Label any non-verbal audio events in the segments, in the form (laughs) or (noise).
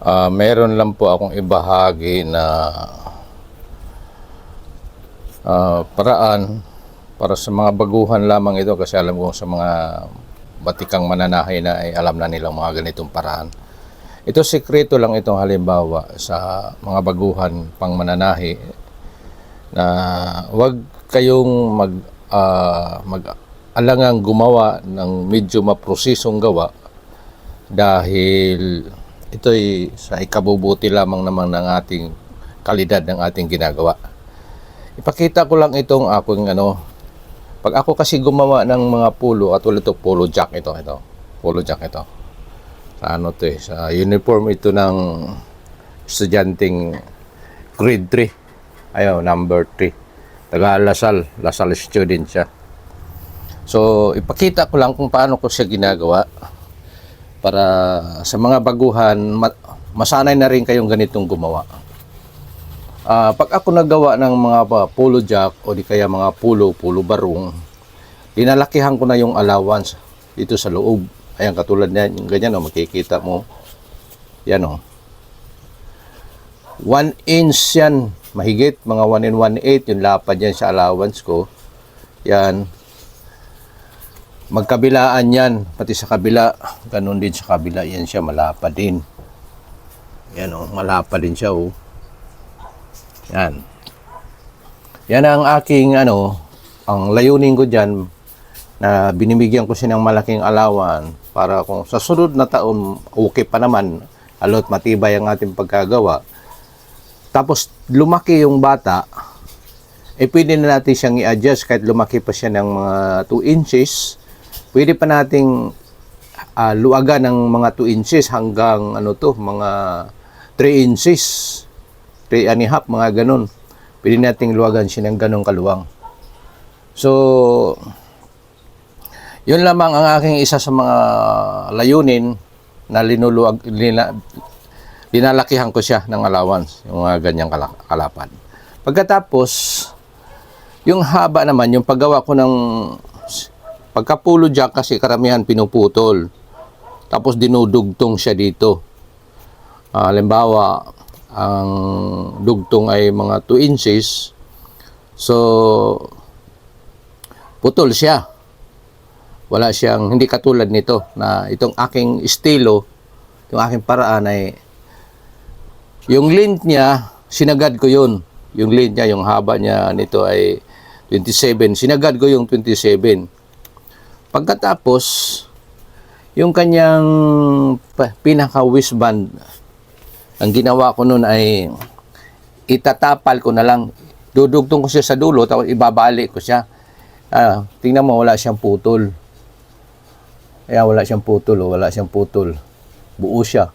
Ah, meron lang po akong ibahagi na ah, paraan para sa mga baguhan lamang ito kasi alam ko sa mga batikang mananahay na ay alam na nilang mga ganitong paraan. Ito sekreto lang itong halimbawa sa mga baguhan pang mananahi na wag kayong mag ah, mag alangang gumawa ng medyo maprosesong gawa dahil ito'y sa ikabubuti lamang naman ng ating kalidad ng ating ginagawa. Ipakita ko lang itong aking ano, pag ako kasi gumawa ng mga pulo, at ulit ito, polo jack ito, ito, polo jack ito. Sa ano to eh, sa uniform ito ng estudyanteng grade 3. Ayaw, number 3. Taga Lasal, Lasal student siya. So, ipakita ko lang kung paano ko siya ginagawa para sa mga baguhan, ma- masanay na rin kayong ganitong gumawa. Ah, pag ako nagawa ng mga polo jack o di kaya mga pulo, pulo barong, dinalakihan ko na yung allowance dito sa loob. Ayan, katulad niyan, ganyan, oh, makikita mo. Yan, oh. 1 inch yan, mahigit, mga 1 in 1 8 yung lapad yan sa allowance ko. Yan, magkabilaan yan, pati sa kabila, ganun din sa kabila, yan siya, malapad din. Yan oh, malapad din siya oh. Yan. Yan ang aking ano, ang layunin ko diyan na binibigyan ko siya ng malaking alawan para kung sa sunod na taon okay pa naman, alot matibay ang ating pagkagawa. Tapos lumaki yung bata, eh pwede na natin siyang i-adjust kahit lumaki pa siya ng mga 2 inches. Pwede pa nating ah, luwagan ng mga 2 inches hanggang ano to, mga 3 inches. 3 and a half, mga ganun. Pwede nating luwagan siya ng ganong kaluwang. So, yun lamang ang aking isa sa mga layunin na linuluwag, lina, linalakihan ko siya ng allowance, yung mga ganyang kala- kalapad. Pagkatapos, yung haba naman, yung paggawa ko ng pagkapulo jack kasi karamihan pinuputol. Tapos dinudugtong siya dito. Ah, halimbawa, ang dugtong ay mga 2 inches. So, putol siya. Wala siyang, hindi katulad nito na itong aking estilo, itong aking paraan ay yung length niya, sinagad ko yun. Yung length niya, yung haba niya nito ay 27. Sinagad ko yung 27. Pagkatapos, yung kanyang pa- pinaka waistband, ang ginawa ko nun ay itatapal ko na lang. Dudugtong ko siya sa dulo, tapos ibabalik ko siya. Ah, tingnan mo, wala siyang putol. Kaya wala siyang putol, oh, wala siyang putol. Buo siya.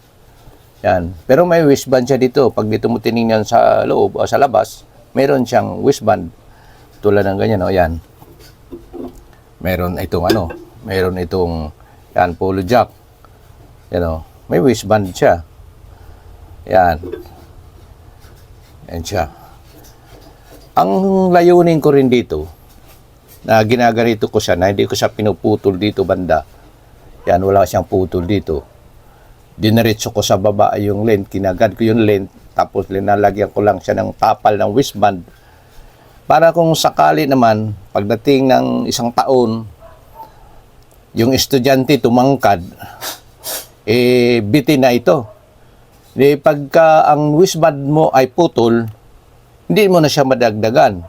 Yan. Pero may waistband siya dito. Pag dito mo tinignan sa loob o sa labas, meron siyang waistband. Tulad ng ganyan, oh, yan. Meron itong ano, meron itong yan, polo jack. Yan oh, may waistband siya. Yan. Yan siya. Ang layunin ko rin dito, na ginaganito ko siya, na hindi ko siya pinuputol dito banda. Yan, wala siyang putol dito. Diniretso ko sa baba yung length, kinagad ko yung length, tapos linalagyan ko lang siya ng tapal ng waistband. Para kung sakali naman, pagdating ng isang taon, yung estudyante tumangkad, (laughs) eh, bitin na ito. Di pagka ang waistband mo ay putol, hindi mo na siya madagdagan.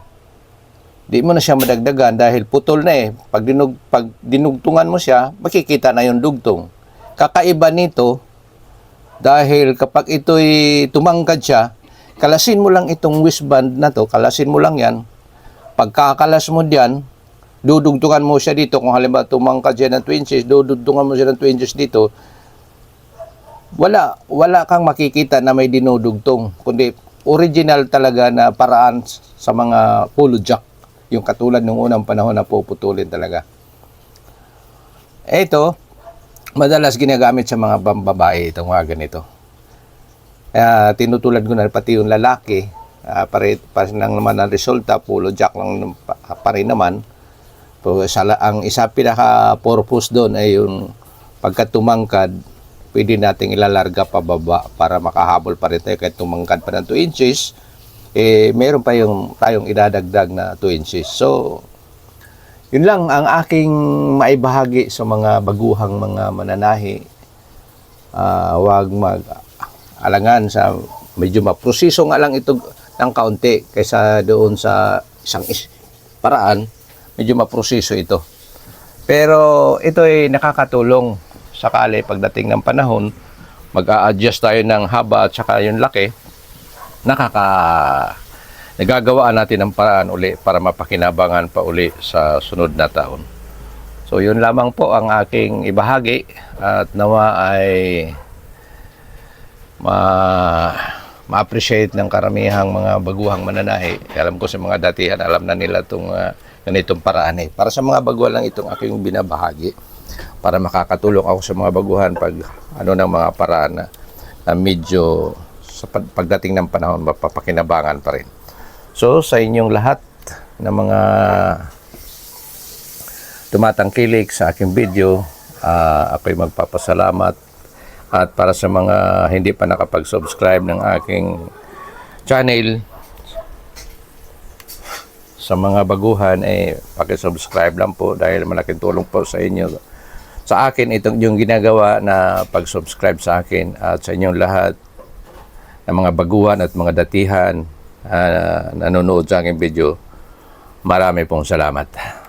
Di mo na siya madagdagan dahil putol na eh. Pag, dinug, pag dinugtungan mo siya, makikita na yung dugtong. Kakaiba nito, dahil kapag ito'y tumangkad siya, kalasin mo lang itong waistband na to, kalasin mo lang yan. Pagkakalas mo diyan, dudugtungan mo siya dito. Kung halimbawa tumangkad siya ng 2 inches, dudugtungan mo siya ng 2 inches dito. Wala, wala kang makikita na may dinudugtong. Kundi original talaga na paraan sa mga pulo jack. Yung katulad ng unang panahon na puputulin talaga. Ito, madalas ginagamit sa mga babae itong mga ganito. Kaya tinutulad ko na pati yung lalaki, uh, pare, pare lang naman ang resulta, pulo jack lang pa, pa rin naman. So, sa, ang isa pinaka purpose doon ay yung pagka tumangkad, pwede nating ilalarga pababa para makahabol pa rin tayo kahit tumangkad pa ng 2 inches, eh, meron pa yung tayong idadagdag na 2 inches. So, yun lang ang aking maibahagi sa mga baguhang mga mananahi. Ah, wag mag alangan sa medyo maproseso nga lang ito ng kaunti kaysa doon sa isang is- paraan, medyo maproseso ito. Pero ito ay nakakatulong sakali pagdating ng panahon, mag-a-adjust tayo ng haba at saka yung laki, nakaka nagagawaan natin ng paraan uli para mapakinabangan pa uli sa sunod na taon. So yun lamang po ang aking ibahagi at nawa ay ma ma-appreciate ng karamihang mga baguhang mananahi. Alam ko sa mga datihan, alam na nila itong ah, ganitong paraan eh. Para sa mga baguhan lang itong aking binabahagi para makakatulong ako sa mga baguhan pag ano ng mga paraan na, na medyo sa pag- pagdating ng panahon mapapakinabangan pa rin. So sa inyong lahat ng mga tumatangkilik sa aking video, ah, ako'y magpapasalamat at para sa mga hindi pa nakapag-subscribe ng aking channel, sa mga baguhan, eh, pakisubscribe lang po dahil malaking tulong po sa inyo. Sa akin, itong yung ginagawa na pag-subscribe sa akin at sa inyong lahat ng mga baguhan at mga datihan ah, nanonood sa aking video, marami pong salamat.